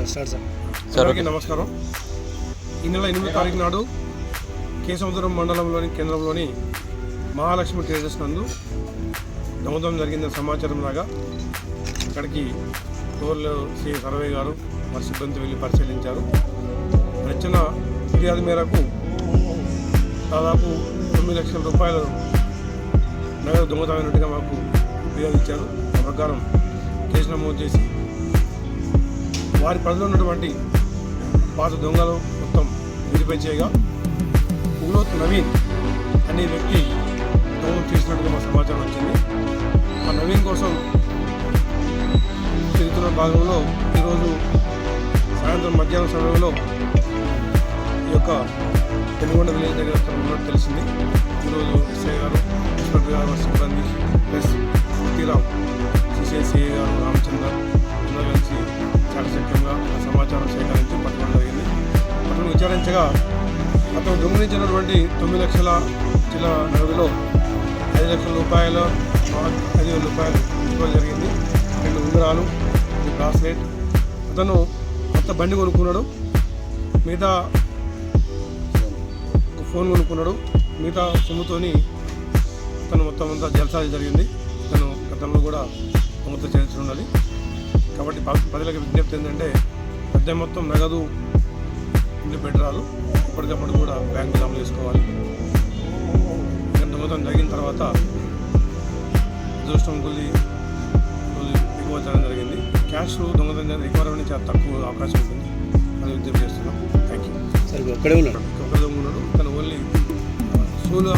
Sir sir. Sir అందరికీ నమస్కారం. ఈ నెల ఎనిమిది తారీఖు నాడు కేశవపురం మండలంలోని కేంద్రంలోని మహాలక్ష్మి ట్రేడర్స్ నందు దొంగతనం జరిగిందని సమాచారం లాగా అక్కడికి టోర్లో శ్రీ సర్వే గారు వారి సిబ్బంది వెళ్ళి పరిశీలించారు. వచ్చిన ఫిర్యాదు మేరకు దాదాపు తొమ్మిది లక్షల రూపాయలు నగదు దొంగతమైనట్టుగా మాకు ఫిర్యాదు ఇచ్చారు. ఆ ప్రకారం కేసు నమోదు చేసి వారి పరిధిలో ఉన్నటువంటి పాత దొంగలు మొత్తం విడిపై చేయగా ఉలోత్ నవీన్ అనే వ్యక్తి దొంగలు చేసినట్టుగా మా సమాచారం వచ్చింది. ఆ నవీన్ కోసం తిరుగుతున్న భాగంలో ఈరోజు సాయంత్రం మధ్యాహ్నం సమయంలో ఈ యొక్క పెనుగొండ విలేజ్ దగ్గర ఉన్నట్టు తెలిసింది. ఈరోజు ఎస్ఐ గారు ఇన్స్పెక్టర్ గారు సిబ్బంది ప్లస్ సమాచారం సేకరించి పట్టడం జరిగింది. అతను విచారించగా అతను దొంగిలించినటువంటి తొమ్మిది లక్షల చిల్ల నగదులో ఐదు లక్షల రూపాయలు ఐదు వేల రూపాయలు తీసుకోవడం జరిగింది. రెండు ఉంగరాలు ఒక బ్రాస్లెట్. అతను కొత్త బండి కొనుక్కున్నాడు. మిగతా ఒక ఫోన్ కొనుక్కున్నాడు. మిగతా సొమ్ముతోని తను మొత్తం అంతా జలసాది జరిగింది. తను గతంలో కూడా దొంగతో చేయాల్సి ఉండాలి కాబట్టి ప్రజలకు విజ్ఞప్తి ఏంటంటే పెద్ద మొత్తం నగదు ఇంట్లో పెట్టరాదు ఇప్పటికప్పుడు కూడా బ్యాంకు జమ చేసుకోవాలి దొంగతనం జరిగిన తర్వాత అదృష్టం కొద్ది కొద్ది ఎక్కువ చేయడం జరిగింది. క్యాష్ దొంగతనం జరిగిన రికవరీ అనేది చాలా తక్కువ అవకాశం ఉంటుంది. అది విజ్ఞప్తి చేస్తున్నాం. థ్యాంక్ యూ సార్ ఒక్కడే ఉన్నాడు. ఒక దొంగ ఉన్నాడు. తను ఓన్లీ సూలు